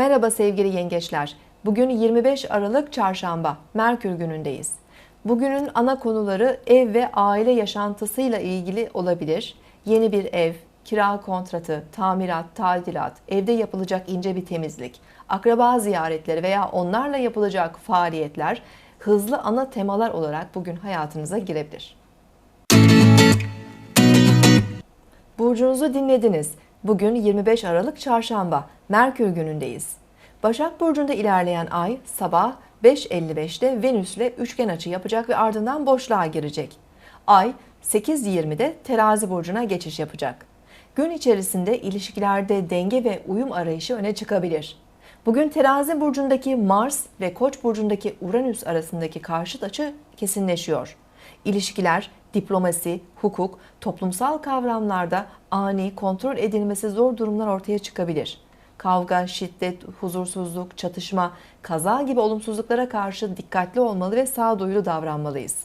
Merhaba sevgili yengeçler. Bugün 25 Aralık Çarşamba, Merkür günündeyiz. Bugünün ana konuları ev ve aile yaşantısıyla ilgili olabilir. Yeni bir ev, kira kontratı, tamirat, tadilat, evde yapılacak ince bir temizlik, akraba ziyaretleri veya onlarla yapılacak faaliyetler hızlı ana temalar olarak bugün hayatınıza girebilir. Burcunuzu dinlediniz. Bugün 25 Aralık Çarşamba, Merkür günündeyiz. Başak Burcu'nda ilerleyen ay sabah 5.55'te Venüs'le üçgen açı yapacak ve ardından boşluğa girecek. Ay 8.20'de Terazi Burcu'na geçiş yapacak. Gün içerisinde ilişkilerde denge ve uyum arayışı öne çıkabilir. Bugün Terazi Burcu'ndaki Mars ve Koç Burcu'ndaki Uranüs arasındaki karşıt açı kesinleşiyor. İlişkiler, diplomasi, hukuk, toplumsal kavramlarda ani, kontrol edilmesi zor durumlar ortaya çıkabilir. Kavga, şiddet, huzursuzluk, çatışma, kaza gibi olumsuzluklara karşı dikkatli olmalı ve sağduyulu davranmalıyız.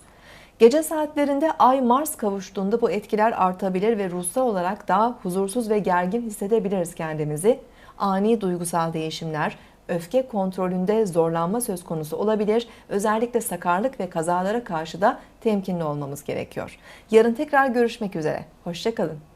Gece saatlerinde Ay-Mars kavuştuğunda bu etkiler artabilir ve ruhsal olarak daha huzursuz ve gergin hissedebiliriz kendimizi. Ani duygusal değişimler, öfke kontrolünde zorlanma söz konusu olabilir. Özellikle sakarlık ve kazalara karşı da temkinli olmamız gerekiyor. Yarın tekrar görüşmek üzere. Hoşçakalın.